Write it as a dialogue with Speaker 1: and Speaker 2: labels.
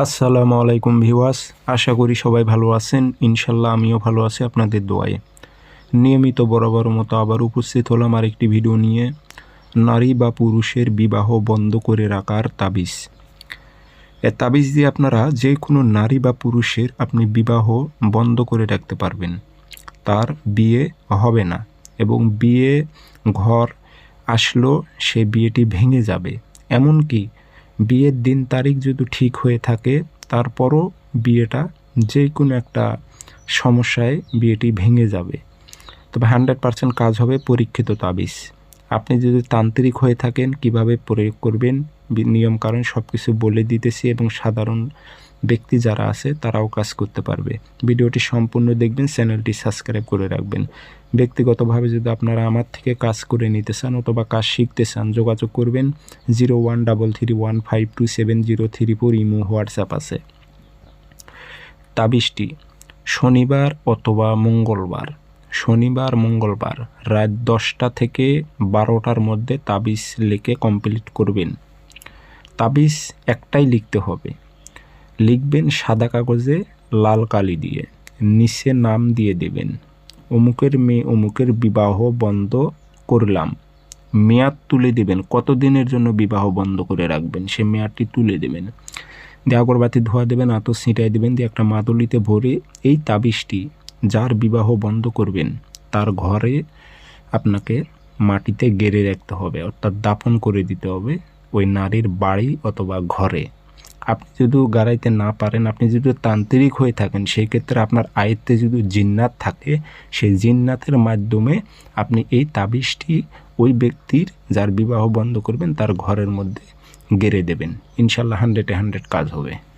Speaker 1: আসসালামু আলাইকুম ভিওয়াস আশা করি সবাই ভালো আছেন। ইনশাল্লাহ আমিও ভালো আছি আপনাদের দোয়ায়। নিয়মিত বরাবর মতো আবার উপস্থিত হলাম আরেকটি ভিডিও নিয়ে। নারী বা পুরুষের বিবাহ বন্ধ করে রাখার তাবিজ। এ তাবিজ দিয়ে আপনারা যে কোনো নারী বা পুরুষের আপনি বিবাহ বন্ধ করে রাখতে পারবেন। তার বিয়ে হবে না এবং বিয়ে ঘর আসলো সে বিয়েটি ভেঙে যাবে। এমনকি বিয়ের দিন তারিখ যদি ঠিক হয়ে থাকে, তারপরও বিয়েটা যে কোনো একটা সমস্যায় বিয়েটি ভেঙে যাবে। তবে হান্ড্রেড পার্সেন্ট কাজ হবে পরীক্ষিত তাবিজ। আপনি যদি তান্ত্রিক হয়ে থাকেন, কীভাবে প্রয়োগ করবেন নিয়মকানুন সব কিছু বলে দিতেছি এবং সাধারণ ব্যক্তি যারা আছে, তারাও কাজ করতে পারবে। ভিডিওটি সম্পূর্ণ দেখবেন, চ্যানেলটি সাবস্ক্রাইব করে রাখবেন। ব্যক্তিগতভাবে যদি আপনারা আমার থেকে কাজ করে নিতে চান অথবা কাজ শিখতে চান, যোগাযোগ করবেন zero one double three one five two seven zero three four imo WhatsApp আছে। তাবিজটি, শনিবার অথবা মঙ্গলবার। শনিবার, মঙ্গলবার রাত দশটা থেকে বারোটার মধ্যে তাবিজ লিখে কমপ্লিট করবেন। তাবিজ একটাই লিখতে হবে। লিখবেন সাদা কাগজে লাল কালি দিয়ে। নিচে নাম দিয়ে দেবেন। অমুকের মেয়ে অমুকের বিবাহ বন্ধ করলাম। মেয়াদ তুলে দেবেন। কতদিনের জন্য বিবাহ বন্ধ করে রাখবেন? সে মেয়াদটি তুলে দেবেন। দিয়ে আগরবাতি ধোয়া দেবেন, আতর ছিটাই দেবেন, দিয়ে একটা মাদুলিতে ভরে এই তাবিজটি যার বিবাহ বন্ধ করবেন, তার ঘরে আপনাকে মাটিতে গেড়ে রাখতে হবে, অর্থাৎ দাপন করে দিতে হবে ওই নারীর বাড়ি অথবা ঘরে। আপনি যদি গাড়াইতে না পারেন, আপনি যদি তান্ত্রিক হয়ে থাকেন, সেই ক্ষেত্রে আপনার আয়ত্তে যদি জিন্নাত থাকে, সেই জিন্নাতের মাধ্যমে আপনি এই তাবিজটি ওই ব্যক্তির যার বিবাহ বন্ধ করবেন, তার ঘরের মধ্যে গেড়ে দেবেন। ইনশাল্লাহ হান্ড্রেডে হান্ড্রেড কাজ হবে।